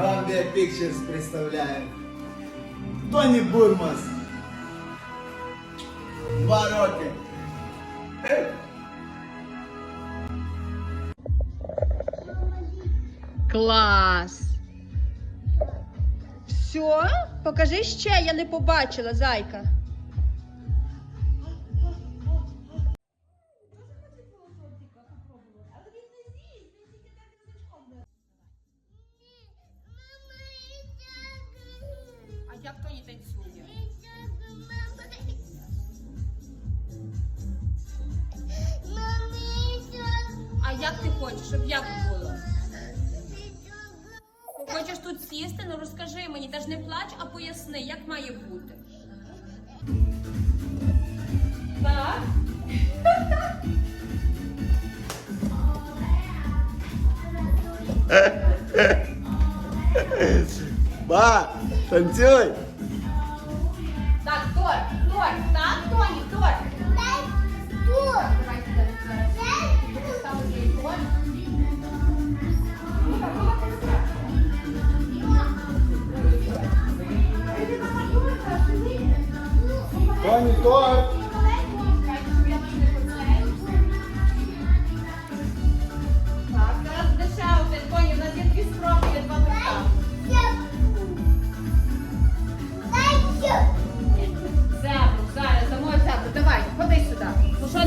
Columbia Pictures представляє. Тоні Бурмас. Два роки. Клас. Все? Покажи ще, я не побачила, зайка. Як танцює? А як ти хочеш, щоб як було? Хочеш тут сісти? Ну розкажи мені, та ж не плач, а поясни, як має бути. Так. Ба, танцюй.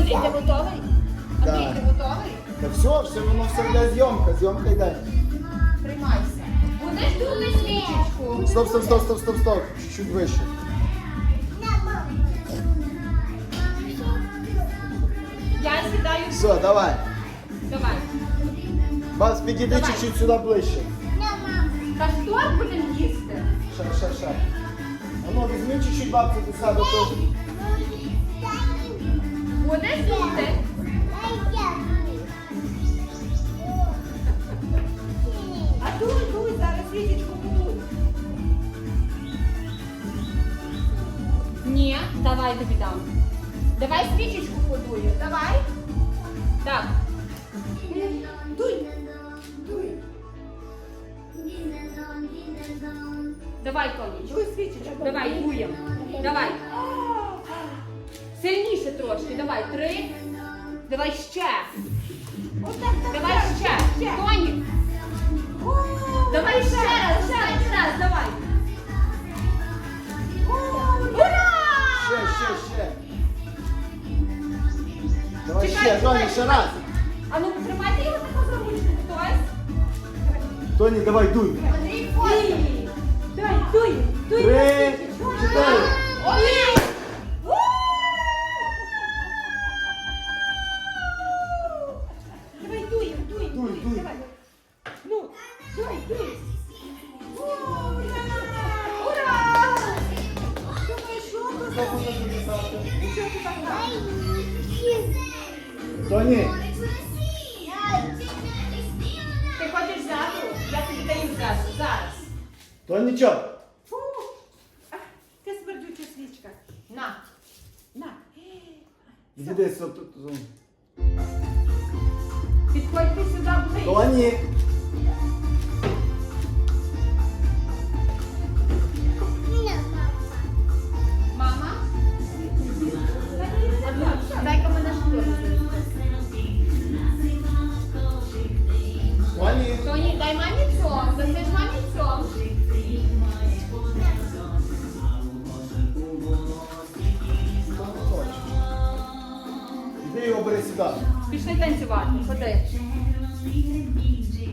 Андрій, ти готовий? Андрій, Так. ти готовий? Та все, все воно все для зйомка, зйомка йде. Тримайся. Будеш дути свічечку. Стоп, стоп, стоп, стоп, стоп, стоп. Чуть вище. Я сідаю. Все, давай. Давай. Бас, підійди Давай. чуть-чуть сюди ближче. Та що будемо їсти? Ша, ша, ша. А ну, візьми чуть-чуть бабцю до себе теж. Будеш їсти? А дуй, дуй, зараз свічечку подуй. Ні, давай тобі дам. Давай свічечку подую. Давай. Так. Дуй. Дуй. Давай, Тонічку. Дуй свічечку. Давай, дуєм. Давай. Сильніше трошки. Давай. Три. Давай ще. Отак, так, Давай так, ще. ще. Тоні. О, Давай ще раз. Ще раз. Давай. Ура! Ще, ще, ще. Давай Чекай, ще, чекай, Тоні, ще чекай. раз. А ну тримайте його таку за ручку. Хтось. Тоні, давай, дуй. Андрій, фото. Давай, дуй. Дуй. Три, чотири. Один. Ти хочеш ззаду? Я тобі даю ззаду. Зараз. Тоні, чо? Фу. Ах, Ти смердюча свічка. На. На. Іди сюди. тут, тут. Підходьте сюди ближче. Тоні. Пішли танцювати. Ходи.